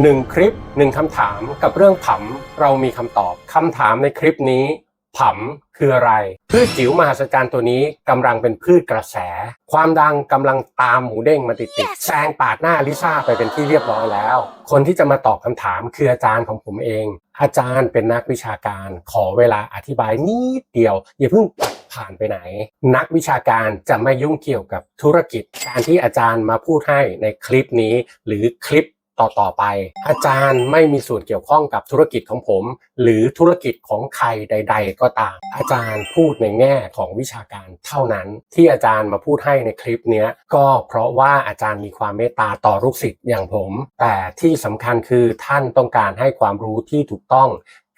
1 คลิป 1คำถามกับเรื่องผำเรามีคำตอบคำถามในคลิปนี้ผำคืออะไร พืชจิ๋วมหัศจรรย์ตัวนี้กำลังเป็นพืชกระแส ความดังกำลังตามหมูเด้งมาติดติดๆแซงปาดหน้าลิซ่าไปเป็นที่เรียบร้อยแล้ว คนที่จะมาตอบคำถามคืออาจารย์ของผมเอง อาจารย์เป็นนักวิชาการ ขอเวลาอธิบายนิดเดียว อย่าเพิ่งปัดผ่านไปไหน นักวิชาการจะไม่ยุ่งเกี่ยวกับธุรกิจ การที่อาจารย์มาพูดให้ในคลิปนี้ หรือคลิป ต่อต่อไป อาจารย์ไม่มีส่วนเกี่ยวข้องกับธุรกิจของผม หรือธุรกิจของใครใด ๆ ก็ตาม อาจารย์พูดในแง่ของวิชาการเท่านั้น ที่อาจารย์มาพูดให้ในคลิปเนี้ยก็เพราะว่าอาจารย์มีความเมตตาต่อลูกศิษย์อย่างผม แต่ที่สำคัญคือท่านต้องการให้ความรู้ที่ถูกต้อง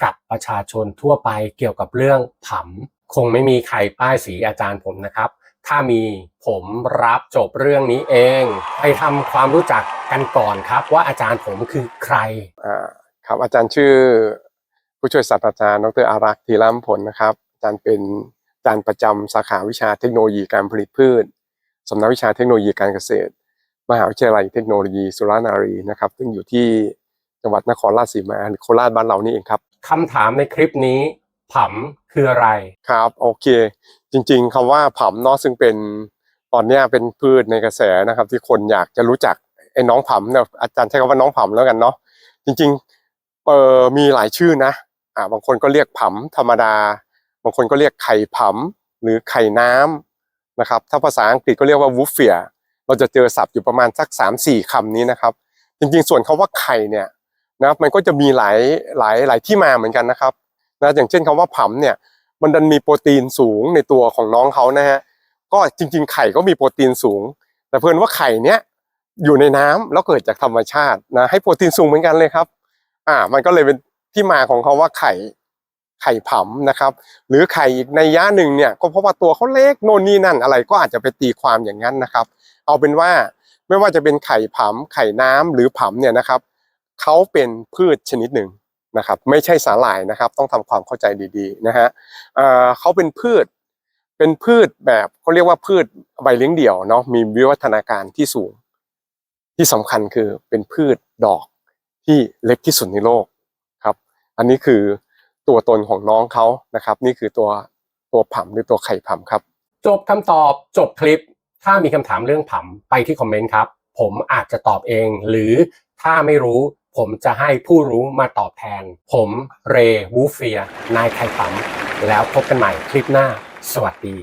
กับประชาชนทั่วไปเกี่ยวกับเรื่องผำคงไม่มีใครป้ายสีอาจารย์ผมนะครับ ถ้ามีผมรับจบเรื่องนี้เอง ไปทำความรู้จักกันก่อนครับ ว่าอาจารย์ผมคือใครอ่าครับอาจารย์ชื่อ ผู้ช่วยศาสตราจารย์ ดรอารักษ์ธีรามผลนะครับ อาจารย์เป็นอาจารย์ประจำสาขาวิชาเทคโนโลยีการผลิตพืชสำนักวิชาเทคโนโลยีการเกษตร มหาวิทยาลัยเทคโนโลยีสุรานารีนะครับ ซึ่งอยู่ที่จังหวัดนครราชสีมาหรือโคราชบ้านเรานี่เองครับคำถามในคลิปนี้ ผำคืออะไรครับโอเค จริงๆคำว่าผำเนาะซึ่งเป็นตอนนี้เป็นพืชในกระแสนะครับ ที่คนอยากจะรู้จักไอ้น้องผำเนี่ยอาจารย์ใช้คำว่าน้องผำแล้วกันเนาะจริงๆเออมีหลายชื่อนะอ่าบางคนก็เรียกผำธรรมดา บางคนก็เรียกไข่ผำหรือไข่น้ำนะครับถ้าภาษาอังกฤษก็เรียกว่าวูฟเฟียเราจะเจอศัพท์อยู่ประมาณสักสามสี่คำนี้นะครับ จริงๆ ส่วนคำว่าไข่เนี่ยนะครับมันก็จะมีหลายหลายหลายที่มาเหมือนกันนะครับ นะอย่างเช่นคำว่าผำเนี่ยมันดันมีโปรตีนสูงในตัวของน้องเขานะฮะก็จริง ๆ ไข่ก็มีโปรตีนสูง แต่เพิ่อนว่าไข่เนี้ยอยู่ในน้ำแล้วเกิดจากธรรมชาตินะให้โปรตีนสูงเหมือนกันเลยครับ อ่า มันก็เลยเป็นที่มาของเขาว่าไข่ไข่ผำนะครับ หรือไข่อีกในย่าหนึ่งเนี่ยก็เพราะว่าตัวเขาเล็กโน่นนี่นั่นอะไรก็อาจจะไปตีความอย่างนั้นนะครับ เอาเป็นว่าไม่ว่าจะเป็นไข่ผำไข่น้ำหรือผำเนี่ยนะครับเขาเป็นพืชชนิดหนึ่ง นะครับไม่ใช่สาหร่ายนะครับ ต้องทำความเข้าใจดีๆนะฮะเเขาเป็นพืชเป็นพืชแบบเขาเรียกว่าพืชใบเลี้ยงเดี่ยวเนาะมีวิวัฒนาการที่สูง ที่สำคัญคือเป็นพืชดอกที่เล็กที่สุดในโลกครับ อันนี้คือตัวตนของน้องเขานะครับ นี่คือตัวตัวผำหรือตัวไข่ผำครับ จบคำตอบจบคลิป ถ้ามีคำถามเรื่องผำไปที่คอมเมนต์ครับ ผมอาจจะตอบเอง หรือถ้าไม่รู้ ผมจะให้ผู้รู้มาตอบแทน ผมเรวูเฟีย นายไข่ผำแล้วพบกันใหม่คลิปหน้า สวัสดี